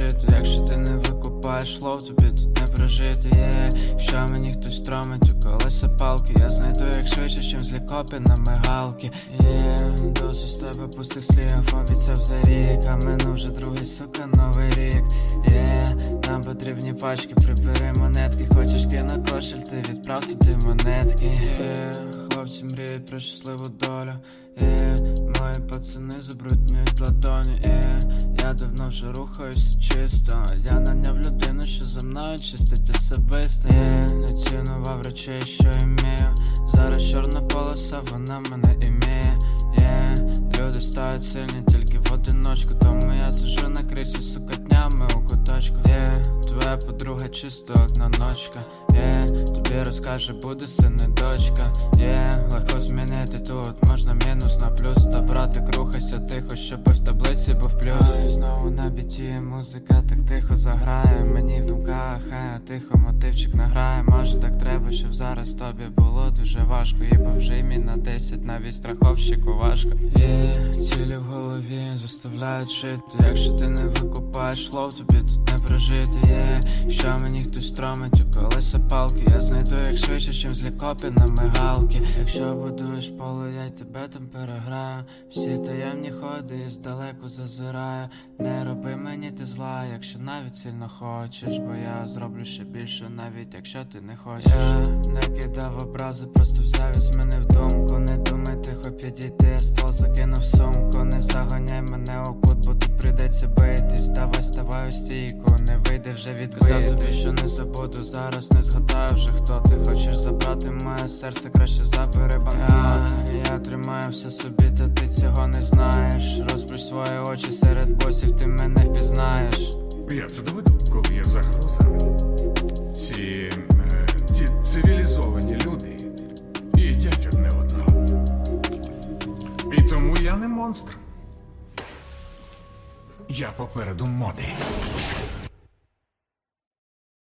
жити, якщо ти не викупаєш лов, тобі тут не прожити, є Що мені хтось стромить у колеса палки, я знайду як швидше, чим з лікопи на мигалки, є Досить з тебе пустих слів, обіцяв за рік, а минув вже другий, сука, новий рік, є Нам потрібні пачки, прибери монетки, хочеш кину кошель, ти відправ туди монетки, Хлопці мріють про щасливу долю, Мої пацани забруднюють ладоні, Я давно вже рухаюся чисто. Я наняв людину, що за мною чистить особисто є Не цінував речей, що імею. Зараз чорна полоса, вона мене імеє. Є. Люди стають сильні тільки в одиночку Тому я сижу на кріслі, сука, днями у куточку. Є. Твоя подруга чисто одна ночка. Є. Тобі розкаже, буде син і дочка. Є. Легко змінити тут, можна мінус на плюс. Та братик, рухайся тихо, щоб в таблиці в плюс. Знову на біті. Музика так тихо заграє Мені в думках, е, тихо мотивчик награє. Може так треба, щоб зараз тобі було дуже важко. Їбав вже мій на 10, навіть страховщику важко. Голові заставляють жити. Якщо ти не викупаєш лов, тобі тут не прожити. Є що мені хтось стромить. У колеса палки. Я знайду як швидше, чим з лікопи на мигалки. Якщо будуєш поле, я тебе там переграю. Всі таємні ходи і здалеку зазираю. Не роби мені ти зла, якщо навіть сильно хочеш Бо я зроблю ще більше, навіть якщо ти не хочеш. Я не кидав образи, просто взяв і змінив думку. Не думай тихо підійти, Давай ставай у стійку, не вийде вже відбитись Казав тобі, що не забуду, зараз не згадаю вже хто ти хочеш забрати моє серце, краще забери банкнот Я, я тримаю все собі, та ти цього не знаєш Розплющ свої очі серед босів, ти мене впізнаєш Я це доведу, коли є загроза. Ці, е, ці цивілізовані люди їдять одне одного. І тому я не монстр. Я попереду моди.